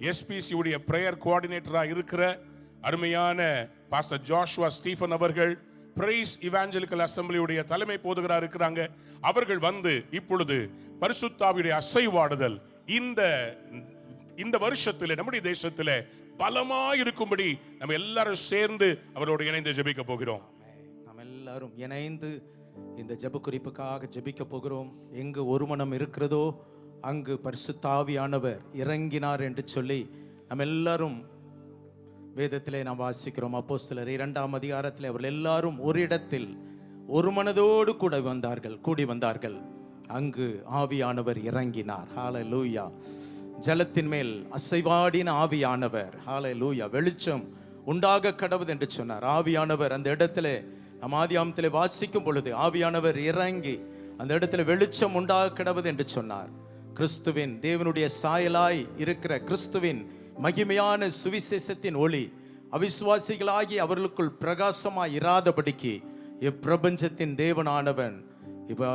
SPC உடைய prayer இருக்கிற அருமையான பாஸ்டர் ஜாஷ்வா ஸ்டீஃபன் அவர்கள் பிரைஸ் இவாஞ்சலிக்கல் அசம்பிளியுடைய தலைமை போதுகராக இருக்கிறாங்க. அவர்கள் வந்து இப்பொழுது பரிசுத்தாவியுடைய அசைவாடுதல் இந்த இந்த வருஷத்தில் நம்முடைய தேசத்தில் பலமா இருக்கும்படி நம்ம எல்லாரும் சேர்ந்து அவரோடு இணைந்து ஜெபிக்க போகிறோம். நாம் எல்லாரும் இணைந்து இந்த ஜெப குறிப்புக்காக ஜெபிக்க போகிறோம். எங்கு ஒரு மனம் இருக்கிறதோ அங்கு பரிசுத்தாவியானவர் இறங்கினார் என்று சொல்லி நம்ம எல்லாரும் வேதத்திலே நாம் வாசிக்கிறோம். அப்போஸ்தலர் இரண்டாம் அதிகாரத்தில் அவர்கள் எல்லாரும் ஒரு இடத்தில் ஒரு மனதோடு கூட வந்தார்கள் கூடி வந்தார்கள். அங்கு ஆவியானவர் இறங்கினார். ஹalleluya ஜலத்தின் மேல் அசைவாடின ஆவியானவர். ஹalleluya வெளிச்சம் உண்டாக கடவுது என்று சொன்னார். ஆவியானவர் அந்த இடத்துல நம் ஆதியாமத்திலே வாசிக்கும் பொழுது ஆவியானவர் இறங்கி அந்த இடத்துல வெளிச்சம் உண்டாக கிடவது என்று சொன்னார். கிறிஸ்துவின் தேவனுடைய சாயலாய் இருக்கிற கிறிஸ்துவின் மகிமையான சுவிசேஷத்தின் ஒளி அவிசுவாசிகளாகி அவர்களுக்குள் பிரகாசமாய் இராதபடிக்கு இப்பிரபஞ்சத்தின் தேவனானவன் இப்ப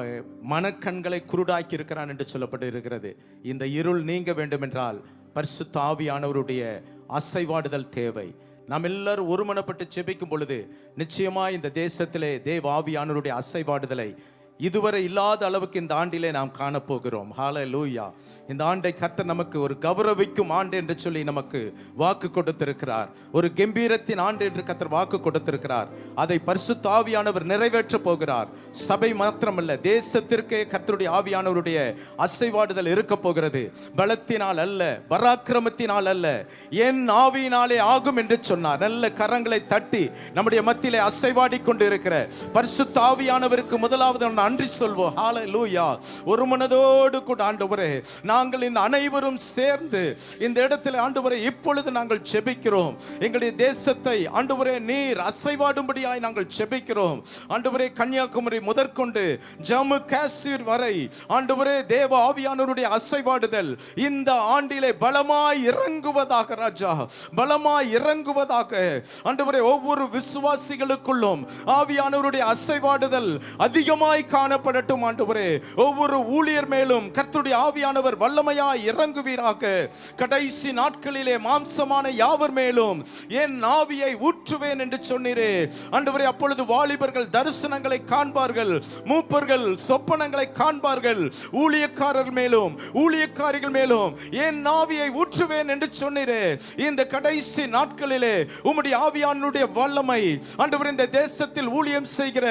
மனக்கண்களை குருடாக்கி இருக்கிறான் என்று சொல்லப்பட்டு இருக்கிறது இந்த இருள் நீங்க வேண்டுமென்றால் பரிசு தாவியானவருடைய அசைவாடுதல் தேவை. நாம் எல்லாரும் ஒருமனப்பட்டு செபிக்கும் பொழுது நிச்சயமா இந்த தேசத்திலே தேவ ஆவியானவருடைய அசைவாடுதலை இதுவரை இல்லாத அளவுக்கு இந்த ஆண்டிலே நாம் காணப்போகிறோம். ஹalleluya இந்த ஆண்டை கத்த நமக்கு ஒரு கௌரவிக்கும் ஆண்டு என்று சொல்லி நமக்கு வாக்கு கொடுத்திருக்கிறார். ஒரு கம்பீரத்தின் ஆண்டு என்று கத்தர் வாக்கு கொடுத்திருக்கிறார். அதை பரிசுத்த ஆவியானவர் நிறைவேற்ற போகிறார். சபை மாத்திரமல்ல தேசத்திற்கே கத்தருடைய ஆவியானவருடைய அசைவாடுதல் இருக்க போகிறது. பலத்தினால் அல்ல பராக்கிரமத்தினால் அல்ல என் ஆவியினாலே ஆகும் என்று சொன்னார். நல்ல கரங்களை தட்டி நம்முடைய மத்தியிலே அசைவாடி கொண்டு இருக்கிற பரிசுத்த ஆவியானவருக்கு முதலாவது நன்றி சொல்வோம். ஹalleluya ஒரு மனதோடு கூட ஆண்டவரே நாங்கள் இந்த அனைவரும் சேர்ந்து இந்த இடத்தில் ஆண்டவரே இப்பொழுது நாங்கள் செபிக்கிறோம் எங்களுடைய தேசத்தை ஆண்டவரே நீர் அசைவாடும்படியாய் நாங்கள் செபிக்கிறோம் ஆண்டவரே கன்னியாகுமரி முதற்கொண்டு ஜம்மு காஷ்மீர் வரை ஆண்டவரே தேவ ஆவியானவருடைய அசைவாடுதல் இந்த ஆண்டிலே பலமாய் இறங்குவதாக ராஜா பலமாய் இறங்குவதாக ஆண்டவரே ஒவ்வொரு விசுவாசிகளுக்குள்ளும் ஆவியானவருடைய அசைவாடுதல் அதிகமாய் காணப்படட்டும் ஆண்டவரே. ஒவ்வொரு ஊழியர் மேலும் கர்த்தருடைய ஆவியானவர் வல்லமையாய் இறங்குவீராக. கடைசி நாட்களிலே மாம்சமான யாவர் மேலும் என் ஆவியை ஊற்றுவேன் என்று சொன்னீரே. ஆண்டவரே அப்பொழுது வாலிபர்கள் தரிசனங்களை காண்பார்கள் மூப்பர்கள் சொப்பனங்களை காண்பார்கள். ஊழியக்காரர் மேலும் ஊழியக்காரிகள் மேலும் என் ஆவியை ஊற்றுவேன் என்று சொன்னீரே. இந்த கடைசி நாட்களிலே உம்முடைய ஆவியானுடைய வல்லமை ஆண்டவர் இந்த தேசத்தில் ஊழியம் செய்கிற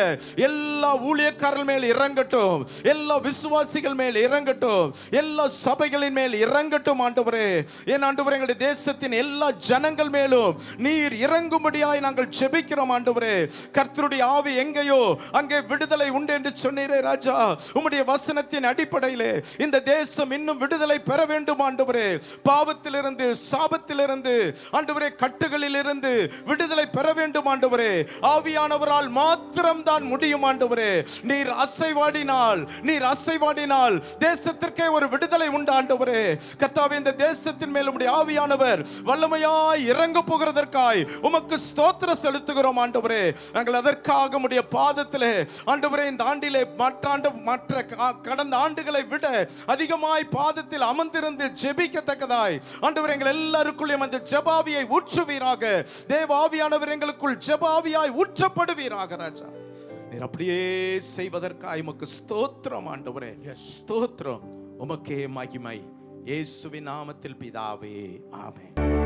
எல்லா ஊழியக்காரர்கள் மேல் இறங்கட்டும். எல்லா விசுவாசிகள் மேல் இறங்கட்டும். எல்லா சபைகளின் மேல் இறங்கட்டும் ஆண்டவரே. என் ஆண்டவரே எங்களுடைய தேசத்தின் எல்லா ஜனங்கள் மேலும் நீர் இறங்கும்படியாய் நாங்கள் செபிக்கிறோம் ஆண்டவரே. கர்த்தருடைய ஆவி எங்கேயோ அங்கே விடுதலை உண்டு என்று சொன்னீரே ராஜா. உம்முடைய வசனத்தின் அடிப்படையிலே இந்த தேசம் இன்னும் விடுதலை பெற வேண்டும் ஆண்டவரே. பாவத்திலிருந்து சாபத்திலிருந்து ஆண்டவரே கட்டுகளிலிருந்து விடுதலை பெற வேண்டும் ஆண்டவரே. ஆவியானவரால் மாத்திரம்தான் முடியும் ஆண்டவரே. நீர் அசைவாடினால் நீர் அசைவாடினால் தேசத்திற்கே ஒரு விடுதலை உண்டு ஆண்டவரே. இந்த தேசத்தின் மேல் உடைய ஆவியானவர் வல்லமையாய் இறங்க போகிறதற்காய் உமக்கு ஸ்தோத்திர செலுத்துகிறோம் ஆண்டவரே. நாங்கள் அதற்காக உடைய பாதத்திலே ஆண்டவரே இந்த ஆண்டிலே மற்றாண்டு மற்ற கடந்த ஆண்டுகளை விட அதிகமாய் பாதத்தில் அமர்ந்திருந்து ஜெபிக்கத்தக்கதாய். ஆண்டவர் எங்கள் எல்லாருக்குள்ளேயும் அந்த ஜெபாவியை ஊற்றுவீராக. தேவாவியானவர் எங்களுக்குள் ஜெபாவியாய் ஊற்றப்படுவீராக ராஜா. நீர் அப்படியே செய்வதற்காய் உமக்கு ஸ்தோத்திரம் ஆண்டவரே. ஸ்தோத்திரம். உமக்கே மகிமை. இயேசுவின் நாமத்தில் பிதாவே. ஆமென்.